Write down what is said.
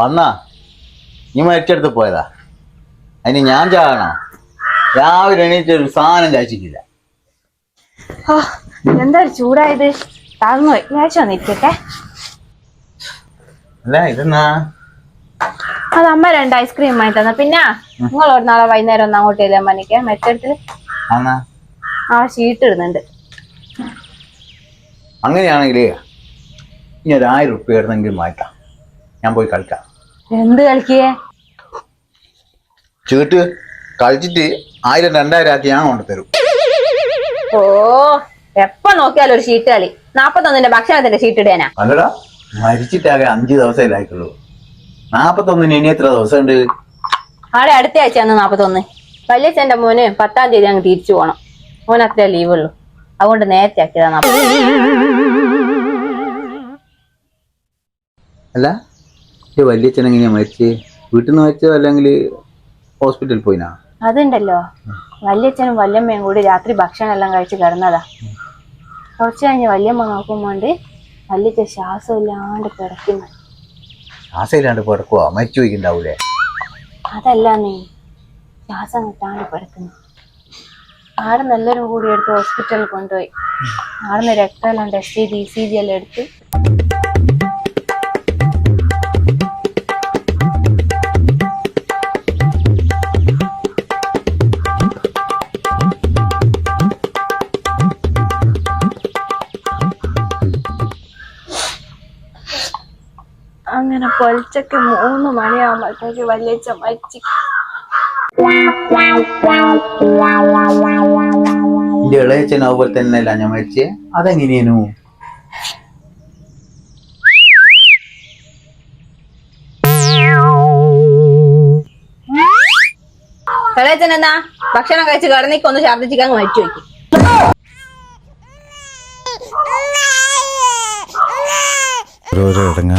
വന്നാ. നീ മരിച്ചെടുത്ത് പോയതാ. അതിന് ഞാൻ ചാകണോ? രാവിലെ എണീറ്റ് ഒരു സാധനം കഴിച്ചിട്ടില്ല. എന്താ ചൂടായത്? ഞാൻ വന്നിരിക്കട്ടെ. അല്ല ഇതെന്നാ? അത് അമ്മ രണ്ട് ഐസ്ക്രീം വാങ്ങി തന്ന. പിന്നെ നിങ്ങൾ ഒരു നാളെ വൈകുന്നേരം ഒന്ന് അങ്ങോട്ട് ചെയ്താൽ മനിക്ക് മെച്ചെടുത്ത് ആ ഷീട്ട് ഇടുന്നുണ്ട്. അങ്ങനെയാണെങ്കിൽ ഇനി ഒരു ആയിരം ഉറുപ്പ്യ ഇടുന്നെങ്കിൽ മാറ്റാം ഞാൻ പോയി കളിക്കാം. എന്ത് കളിക്കേ? ചീട്ട് കളിച്ചിട്ട് ആയിരം രണ്ടായിരം ആക്കി ഞാൻ കൊണ്ടുതരും ഓ എപ്പ നോക്കിയാലും ഒരു ഷീറ്റ് കളി. നാപ്പത്തൊന്നിന്റെ ഭക്ഷണത്തിന്റെ ഷീറ്റ് ഇടേനാ. അല്ലടാ മരിച്ചിട്ടാകെ അഞ്ചു ദിവസമല്ലായിട്ടുള്ളൂ നാപ്പത്തൊന്നിന് ഇനി എത്ര ദിവസം ഉണ്ട് ആടെ അടുത്ത ആഴ്ച ആണ് നാപ്പത്തൊന്ന്. വല്യച്ഛന്റെ മോന് പത്താം തീയതി അങ്ങ് തിരിച്ചു പോണം. മോൻ അത്ര ലീവ് ഉള്ളൂ. അതുകൊണ്ട് നേരത്തെ ആക്കിയതാ നാപ്പത്തൊന്ന്. അല്ല ഈ വലിയ എങ്ങനെയാ മരിച്ച്? വീട്ടിൽ നിന്ന് മരിച്ചോ അല്ലെങ്കിൽ ഹോസ്പിറ്റലിൽ പോയിനാ? അതുണ്ടല്ലോ. വല്യച്ഛനും വല്യമ്മയും കൂടി രാത്രി ഭക്ഷണം എല്ലാം കഴിച്ച് കിടന്നതാ. കുറച്ച് കഴിഞ്ഞ് വല്യമ്മ നോക്കുമ്പോണ്ട് വല്യച്ഛൻ ശ്വാസം ഇല്ലാണ്ട് കിടക്കുന്നു. ശ്വാസമില്ലാണ്ട് കിടക്കുവോ? മരിച്ചു പോയിണ്ടാവൂലേ അതല്ല നീ. ശ്വാസം കിട്ടാണ്ട് കിടക്കുന്നു. ആടെ നല്ലൊരു കൂടി എടുത്ത് ഹോസ്പിറ്റലിൽ കൊണ്ടുപോയി. ആടുന്ന് രക്തമെല്ലാം ടെസ്റ്റ് ചെയ്ത് ഇ സി ജി എല്ലാം എടുത്ത് അങ്ങനെ പൊലച്ചക്ക് മൂന്ന് മണിയാകുമ്പോഴത്തേക്ക് വലിയ മരിച്ചു. എന്റെ ഇളയച്ഛൻ അതുപോലെ തന്നെ അല്ല ഞാൻ മരിച്ചേ? അതെങ്ങനെയേനു? ഇളയച്ചൻ എന്നാ? ഭക്ഷണം കഴിച്ച് കടന്നിക്കൊന്ന് ശർദ്ദിച്ചിക്കാൻ മരിച്ചു വയ്ക്കും ഓരോരോ ഇടങ്ങാ